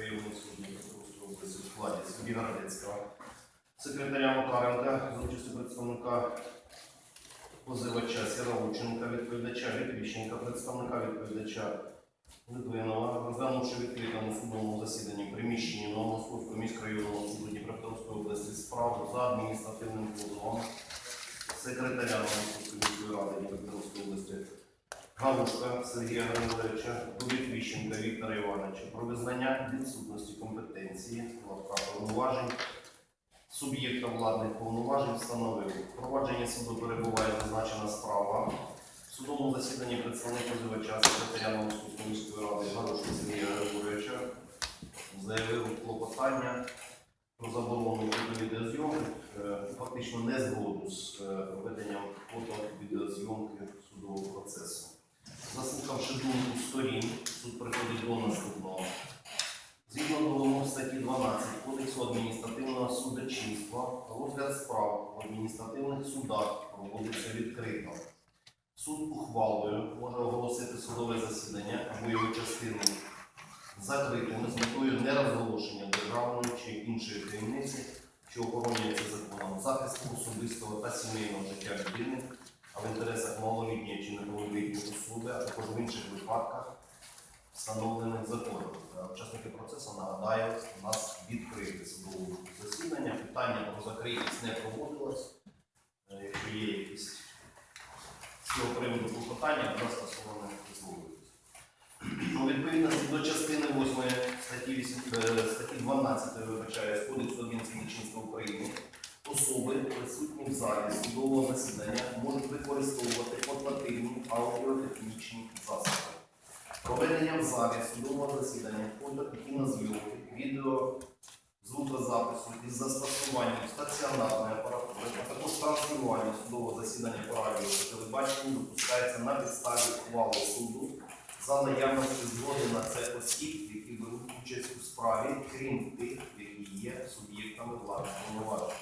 районного суду Дніпропетровської області складі судді Городецького, секретаря Макаренка з участю представника позивача Сіровученка, відповідача Вітвіщенка, представника відповідача Литвинова, розглянувши в відкритому судовому засіданні приміщенні Новомосковського міськрайонного суду Дніпропетровської області справу за адміністративним позовом секретаря Новомосковської міської ради Дніпропетровської області Галушка Сергія Григоровича, Віщенка Віктора Івановича про визнання відсутності компетенції повноважень суб'єкта владних повноважень встановив. Провадження суду перебуває зазначена справа. В судовому засіданні представник позивача секретаря Новомосковської міської ради Галушка Сергія Григоровича заявив клопотання про заборону фото-відеозйомки, е, фактично не згоду з е, веденням фото-відеозйомки судового процесу. Заслухавши думку сторін, суд приходить до наступного. Згідно до вимог статті 12 Кодексу адміністративного судочинства, розгляд справ в адміністративних судах проводиться відкрито. Суд ухвалою може оголосити судове засідання або його частину закритими з метою нерозголошення державної чи іншої таємниці, що охоронюється законом, захисту особистого та сімейного життя людини, а в інтересах малолітньої чи неповнолітньої особи, а також в інших випадках, встановлених законом. Учасники процесу нагадаю, у нас засідання. Питання про закритість не проводилось. Е, Якщо є якісь цього приводу клопотання, будь ласка, слово не висловлюйтесь. У відповідності до частини 8 статті, 8, е, статті 12 вибачає, з Кодексу адміністративного України особи, присутні в залі судового засідання, можуть використовувати портативні аудіотехнічні засоби. Проведення в залі судового засідання фото кінозйомки, відео, звукозапису із застосуванням стаціонарної апаратури, а також транслювання судового засідання по радіо та телебаченню допускається на підставі ухвали суду за наявності згоди на це осіб, які беруть участь у справі, крім тих, які є суб'єктами владних повноважень.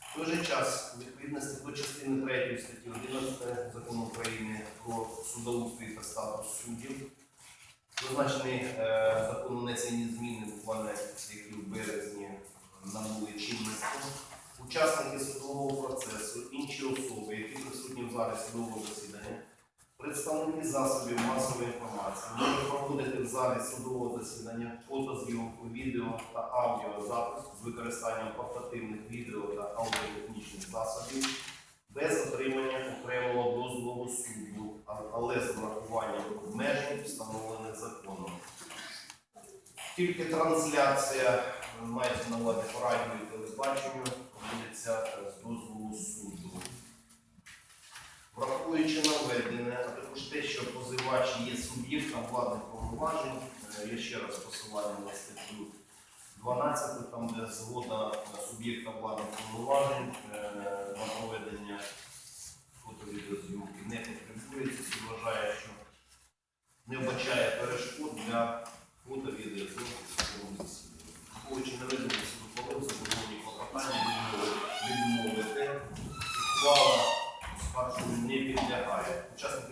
В той же час, відповідності до частини 3 статті 11 закону України про судоустрій та статус суддів, зазначений е, закон внесені зміни буквально, які в березні набули чинності. Учасники судового процесу, інші особи, які присутні в залі судового засідання, представники засобів масової інформації можуть проводити в залі судового засідання фотозйомку, відео та аудіозапис з використанням портативних відео та аудіотехнічних засобів без отримання окремого Тільки трансляція е, мається на увазі по радіо і телебаченню проводиться е, з дозволу суду. Враховуючи наведене, а також те, що позивач є суб'єктом владних повноважень, е, я ще раз посилаю на статтю 12, там де згода суб'єкта владних повноважень на проведення фотовідеозйомки не потребується, вважає, що не вбачає перешкод для фото Ухвала вашого дні підлягає. Учасники